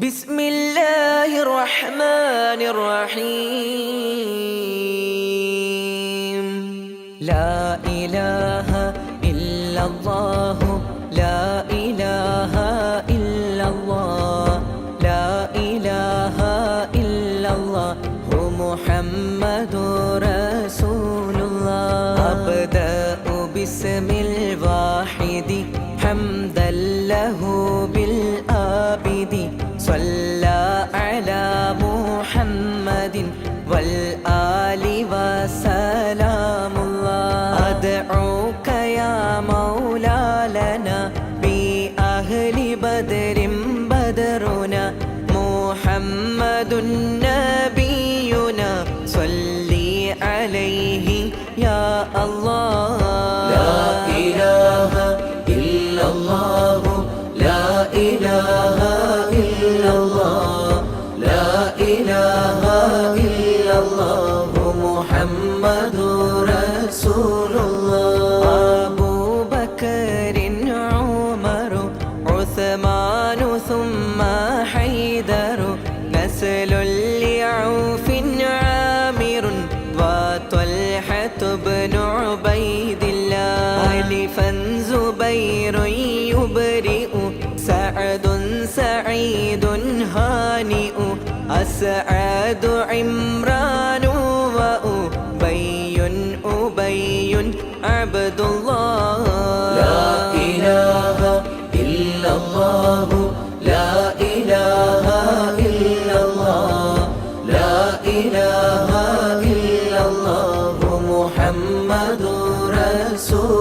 بسم الله الرحمن الرحيم. لا إله إلا الله لا إله إلا الله لا إله إلا الله. هو محمد رسول الله. أبدأ باسم الواحد. محمد والآل وسلام الله أدعوك يا مولا لنا بأهل بدر بدرنا محمد نبينا صلي عليه يا الله إله إلا الله محمد رسول الله. أبو بكر عمر عثمان ثم حيدر. نسل لعوف عامر وطلحة بن عبيد الله. ألفا زبير يبرئ سعد سعيد هانئ. أسعد عمران وأبي أبي عبد الله لا إله إلا الله. لا إله إلا الله. لا إله إلا الله. محمد رسول